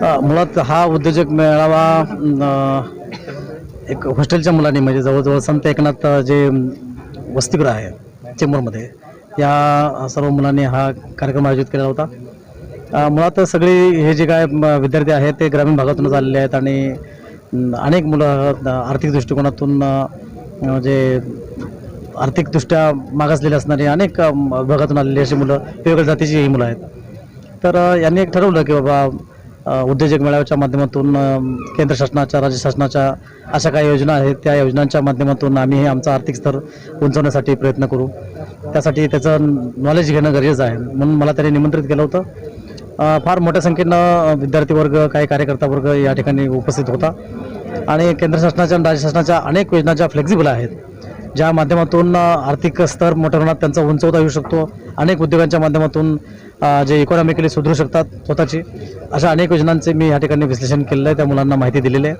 मुळात हा उद्योजक मेळावा एक हॉस्टेलच्या मुलांनी म्हणजे जवळजवळ संत एकनाथ जे वसतिगृह आहे चेंबूरमध्ये या सर्व मुलांनी हा कार्यक्रम आयोजित केला होता. मुळात सगळे हे जे काय म, विद्यार्थी आहेत ते ग्रामीण भागातूनच आलेले आहेत आणि अनेक मुलं आर्थिक दृष्टिकोनातून म्हणजे जे आर्थिकदृष्ट्या मागासलेले असणारे अनेक विभागातून भागातून आलेली अशी मुलं वेगवेगळ्या जातीची ही मुलं आहेत. तर यांनी एक ठरवलं की बाबा उद्योजक मेळाव्याच्या माध्यमातून केंद्र शासनाच्या राज्य शासनाच्या अशा काही योजना आहेत त्या योजनांच्या माध्यमातून आम्ही हे आमचा आर्थिक स्तर उंचवण्यासाठी प्रयत्न करू. त्यासाठी त्याचं नॉलेज घेणं गरजेचं आहे. म्हणून मला त्यांनी निमंत्रित केलं होतं. फार मोठ्या संख्येनं विद्यार्थी वर्ग काही कार्यकर्ता वर्ग या ठिकाणी उपस्थित होता. आणि केंद्र शासनाच्या आणि राज्य शासनाच्या अनेक योजना ज्या फ्लेक्झिबल आहेत. ज्या माध्यमातून आर्थिक स्तर मोठ्या प्रमाणात त्यांचा उंचवता येऊ शकतो. अनेक उद्योगांच्या माध्यमातून जे इकॉनॉमिकली सुधरू शकतात स्वतःची अशा अनेक योजनांचे मी या ठिकाणी विश्लेषण केलेलं आहे त्या मुलांना माहिती दिलेली आहे.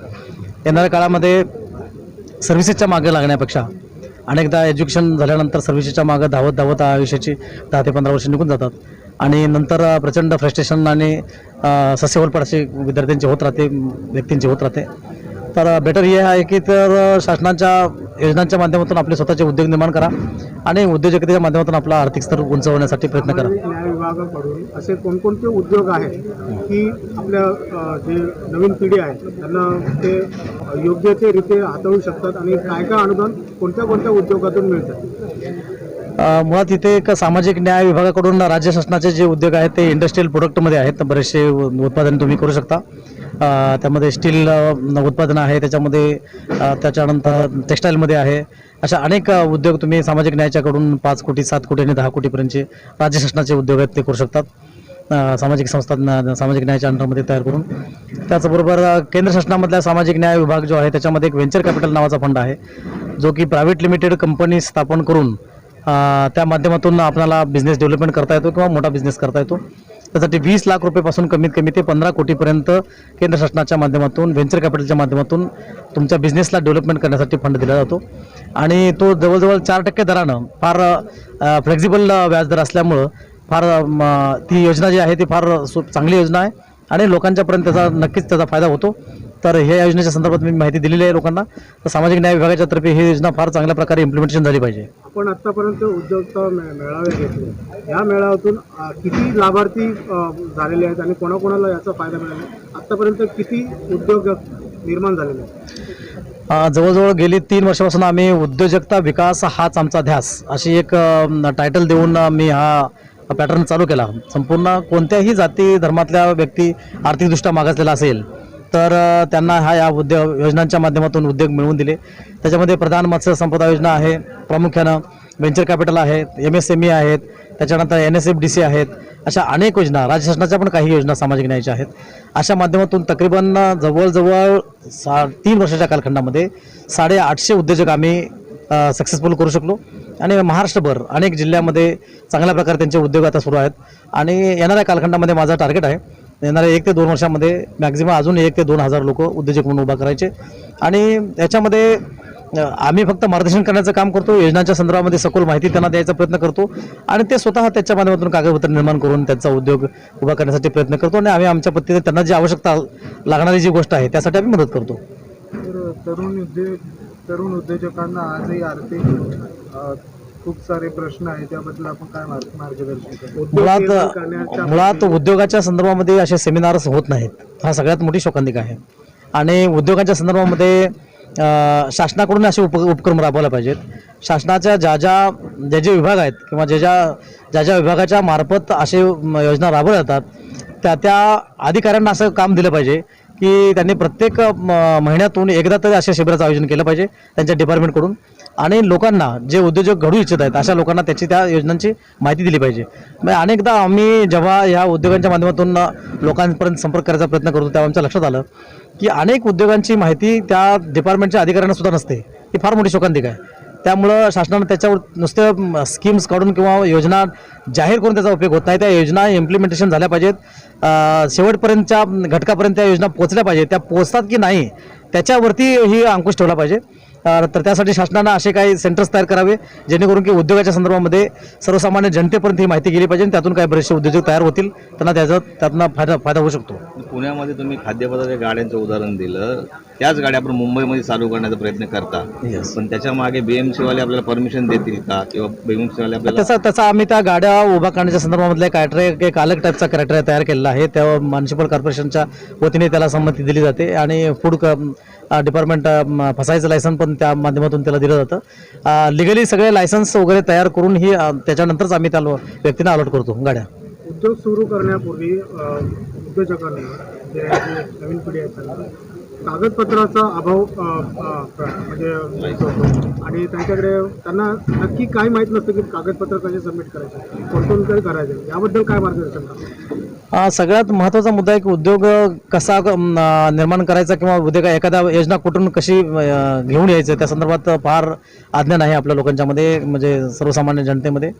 येणाऱ्या काळामध्ये सर्व्हिसेसच्या मागे लागण्यापेक्षा अनेकदा एज्युकेशन झाल्यानंतर सर्व्हिसेसच्या मागे धावत धावत आयुष्याची दहा ते पंधरा वर्ष निघून जातात. आणि नंतर प्रचंड फ्रस्ट्रेशन आणि अ, विद्यार्थ्यांची होत राहते व्यक्तींची होत राहते. तर बेटर हे आहे की तर शासनाच्या योजनांच्या माध्यमातून आपले स्वतःचे उद्योग निर्माण करा आणि उद्योजकतेच्या माध्यमातून आपला आर्थिक स्तर उंचवण्यासाठी प्रयत्न करा. न्याय विभागाकडून असे कोणकोणते उद्योग आहेत की आपल्या जे नवीन पिढी आहे त्यांना ते योग्य ते रीते हाताळू शकतात आणि काय काय अनुदान कोणत्या कोणत्या उद्योगातून मिळतात मुळात इथे एक सामाजिक न्याय विभागाकडून राज्य शासनाचे जे उद्योग आहेत ते इंडस्ट्रियल प्रोडक्टमध्ये आहेत. बरेचसे उत्पादन तुम्ही करू शकता. त्यामध्ये स्टील उत्पादनं आहे. त्याच्यामध्ये त्याच्यानंतर टेक्स्टाईलमध्ये आहे. अशा अनेक उद्योग तुम्ही सामाजिक न्यायाच्याकडून पाच कोटी सात कोटी आणि दहा कोटीपर्यंतचे राज्य शासनाचे उद्योग आहेत ते करू शकतात. सामाजिक संस्था सामाजिक न्यायाच्या अंडरमध्ये तयार करून. त्याचबरोबर केंद्र शासनामधला सामाजिक न्याय विभाग जो आहे त्याच्यामध्ये एक व्हेंचर कॅपिटल नावाचा फंड आहे. जो की प्रायव्हेट लिमिटेड कंपनी स्थापन करून त्या माध्यमातून आपल्याला बिझनेस डेव्हलपमेंट करता येतो किंवा मोठा बिझनेस करता येतो. त्यासाठी वीस लाख रुपयेपासून कमीत कमी ते पंधरा कोटीपर्यंत केंद्र शासनाच्या माध्यमातून व्हेंचर कॅपिटलच्या माध्यमातून तुमच्या बिझनेसला डेव्हलपमेंट करण्यासाठी फंड दिला जातो. आणि तो जवळजवळ चार टक्के दरानं फार फ्लेक्झिबल व्याजदर असल्यामुळं फार म, ती योजना जी आहे ती फार सु चांगली योजना आहे. आणि लोकांच्यापर्यंत त्याचा नक्कीच त्याचा फायदा होतो. तर ह्या योजनेच्या संदर्भात मी माहिती दिलेली आहे लोकांना. तर सामाजिक न्याय विभागाच्या तर्फे ही योजना फार चांगल्या प्रकारे इम्प्लिमेंटेशन झाली पाहिजे. आपण आतापर्यंत उद्योजकता मेळावे घेतले. या मेळाव्यातून किती लाभार्थी झालेले आहेत आणि कोणाकोणाला याचा फायदा मिळाला? आतापर्यंत किती उद्योग निर्माण झालेले आहेत? जवळजवळ गेली तीन वर्षापासून आम्ही उद्योजकता विकास हाच आमचा ध्यास. अशी एक टायटल देऊन मी हा पॅटर्न चालू केला. संपूर्ण कोणत्याही जाती धर्मातल्या व्यक्ती आर्थिकदृष्ट्या मागासलेला असेल तर त्यांना हा या उद्योग योजनांच्या माध्यमातून उद्योग मिळवून दिले. त्याच्यामध्ये प्रधान मत्स्य संपदा योजना आहे प्रामुख्यानं व्हेंचर कॅपिटल आहेत एम एस एम ई आहेत त्याच्यानंतर N S F D C आहेत अशा अनेक योजना राज्य शासनाच्या पण काही योजना सामाजिक न्यायाच्या आहेत. अशा माध्यमातून तकरीबन जवळजवळ सा तीन वर्षाच्या कालखंडामध्ये साडेआठशे उद्योजक आम्ही सक्सेसफुल करू शकलो. आणि महाराष्ट्रभर अनेक जिल्ह्यामध्ये चांगल्या प्रकारे त्यांचे उद्योग आता सुरू आहेत. आणि येणाऱ्या कालखंडामध्ये माझा टार्गेट आहे येणाऱ्या एक ते दोन वर्षामध्ये मॅक्झिमम अजून एक ते दोन हजार लोक उद्योजक म्हणून उभा करायचे. आणि याच्यामध्ये आम्ही फक्त मार्गदर्शन करण्याचं काम करतो योजनांच्या संदर्भामध्ये सखोल माहिती त्यांना द्यायचा प्रयत्न करतो आणि ते स्वतः त्याच्या माध्यमातून कागदपत्र निर्माण करून त्यांचा उद्योग उभा करण्यासाठी प्रयत्न करतो आणि आम्ही आमच्या पद्धतीने त्यांना जी आवश्यकता लागणारी जी गोष्ट आहे त्यासाठी आम्ही मदत करतो. तरुण उद्योग तरुण उद्योजकांना आजही आर्थिक खूप सारे प्रश्न आहेत त्याबद्दल आपण काय मार्गदर्शन मुळात मुळात उद्योगाच्या संदर्भामध्ये असे सेमिनार्स होत नाहीत. हा सगळ्यात मोठी शोकांतिका आहे. आणि उद्योगाच्या संदर्भामध्ये शासनाकडून असे उप उपक्रम राबवायला पाहिजेत. शासनाच्या ज्या ज्या जे जे विभाग आहेत किंवा जे ज्या ज्या ज्या विभागाच्या मार्फत असे योजना राबवल्या जातात त्या त्या अधिकाऱ्यांना असं काम दिलं पाहिजे की त्यांनी प्रत्येक म, महिन्यातून एकदा तरी अशा शिबिराचं आयोजन केलं पाहिजे त्यांच्या डिपार्टमेंटकडून आणि लोकांना जे उद्योजक घडू इच्छित आहेत अशा लोकांना त्याची त्या योजनांची माहिती दिली पाहिजे. मग अनेकदा आम्ही जेव्हा या उद्योगांच्या माध्यमातून लोकांपर्यंत संपर्क करायचा प्रयत्न करतो तेव्हा आमच्या लक्षात आलं की अनेक उद्योगांची माहिती त्या डिपार्टमेंटच्या अधिकाऱ्यांना सुद्धा नसते. ही फार मोठी शोकांतिक आहे. त्यामुळं शासनानं त्याच्यावर नुसतं स्कीम्स काढून किंवा योजना जाहीर करून त्याचा उपयोग होत नाही. त्या योजना इम्प्लिमेंटेशन झाल्या पाहिजेत. शेवटपर्यंतच्या घटकापर्यंत त्या योजना पोचल्या पाहिजेत. त्या पोचतात की नाही त्याच्यावरती ही अंकुश ठेवला पाहिजे. तर त्यासाठी शासनानं असे काही सेंटर्स तयार करावे जेणेकरून की उद्योगाच्या संदर्भामध्ये सर्वसामान्य जनतेपर्यंत ही माहिती गेली पाहिजे आणि त्यातून काही बरेचसे उद्योजक तयार होतील त्यांना त्याचा त्यातनं फायदा फायदा होऊ शकतो. पुण्यामध्ये तुम्ही खाद्यपदार्थ गाड्यांचं उदाहरण दिलं. त्याच गाड्या आपण मुंबईमध्ये चालू करण्याचा प्रयत्न करता. पण त्याच्यामागे बीएमसी वाले आपल्याला परमिशन देतील का? किंवा बीएमसी वाले आपल्याला त्याचा त्याचा आम्ही त्या गाड्या उभा करण्याच्या संदर्भामधल्या क्रायटेरिया एक अलग टाईपचा क्रायटेरिया तयार केलेला आहे. त्या म्युन्सिपल कॉर्पोरेशनच्या वतीने त्याला संमती दिली जाते. आणि फूड डिपार्टमेंट फसायचं लायसन पण त्या माध्यमातून त्याला दिलं जातं. लिगली सगळे लायसन्स वगैरे तयार करून ही त्याच्यानंतरच आम्ही त्या लो- व्यक्तींना अलॉट करतो गाड्या. उद्योग सुरू करण्यापूर्वी उद्योजकांनी उद्योजकांना जे नवीन पिढी आहे त्यांना कागदपत्राचा अभाव म्हणजे आणि त्यांच्याकडे त्यांना नक्की काय माहीत नसतं की कागदपत्र कसे सबमिट करायचे कोणकोण काय करायचं याबद्दल काय मार्गदर्शन करा सगळ्यात महत्त्वाचा मुद्दा आहे की उद्योग कसा निर्माण करायचा किंवा उद्योग एखाद्या योजना कुठून कशी घेऊन यायचं त्या संदर्भात फार आज्ञान आहे आपल्या लोकांच्यामध्ये म्हणजे सर्वसामान्य जनतेमध्ये.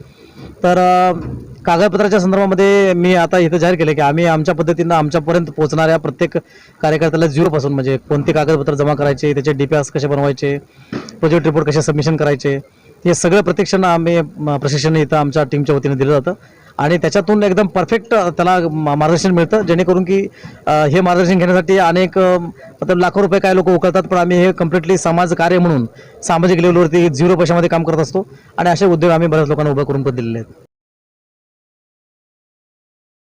तर कागदपत्राच्या संदर्भामध्ये मी आता इथं जाहीर केलं की आम्ही आमच्या पद्धतीनं आमच्यापर्यंत पोहोचणाऱ्या प्रत्येक कार्यकर्त्याला झिरोपासून म्हणजे कोणते कागदपत्र जमा करायचे त्याचे डी पी आर्स कसे बनवायचे प्रोजेक्ट रिपोर्ट कसे सबमिशन करायचे हे सगळं प्रत्यक्षानं आम्ही प्रशिक्षण इथं आमच्या टीमच्या वतीने दिलं जातं. आणि त्याच्यातून एकदम परफेक्ट त्याला मार्गदर्शन मिळतं जेणेकरून की हे मार्गदर्शन घेण्यासाठी अनेक मतलब लाखो रुपये काय लोक उकळतात पण आम्ही हे कम्प्लिटली समाज कार्य म्हणून सामाजिक लेवलवरती झिरो पैशामध्ये काम करत असतो. आणि असे उद्योग आम्ही बऱ्याच लोकांना उभे करून पण दिलेले आहेत.